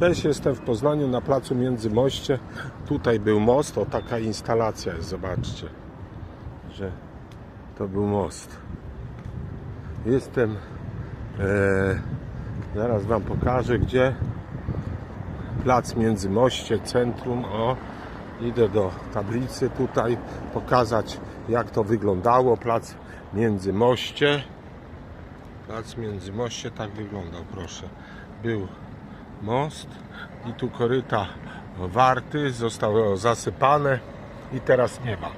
Cześć, jestem w Poznaniu na placu Międzymoście. Tutaj był most, o taka instalacja jest, zobaczcie, że to był most. Jestem, e, zaraz Wam pokażę gdzie. Plac Międzymoście, centrum, o. Idę do tablicy tutaj, pokazać jak to wyglądało. Plac Międzymoście. Plac Międzymoście tak wyglądał, proszę. Był most i tu koryta warty zostały zasypane i teraz nie ma.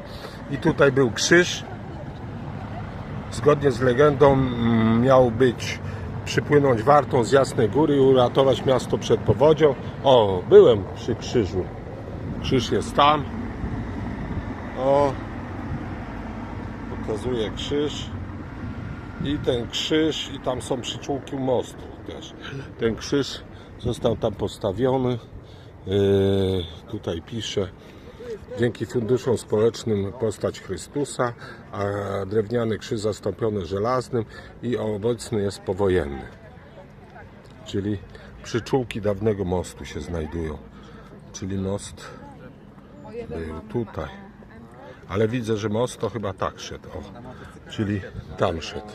I tutaj był krzyż. Zgodnie z legendą mm, miał być przypłynąć wartą z Jasnej Góry i uratować miasto przed powodzią. O, byłem przy krzyżu. Krzyż jest tam. O, pokazuję krzyż. I ten krzyż, i tam są przyczółki mostu też. Ten krzyż został tam postawiony. Yy, tutaj pisze Dzięki funduszom społecznym postać Chrystusa, a drewniany krzyż zastąpiony żelaznym i obecny jest powojenny. Czyli przyczółki dawnego mostu się znajdują. Czyli most był tutaj. Ale widzę, że most to chyba tak szedł. O, czyli tam szedł.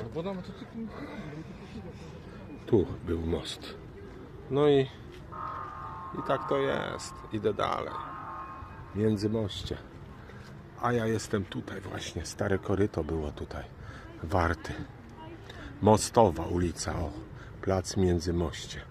Tu był most. No i, i tak to jest. Idę dalej. Międzymoście. A ja jestem tutaj właśnie. Stare koryto było tutaj. Warty. Mostowa ulica. O, plac Międzymoście.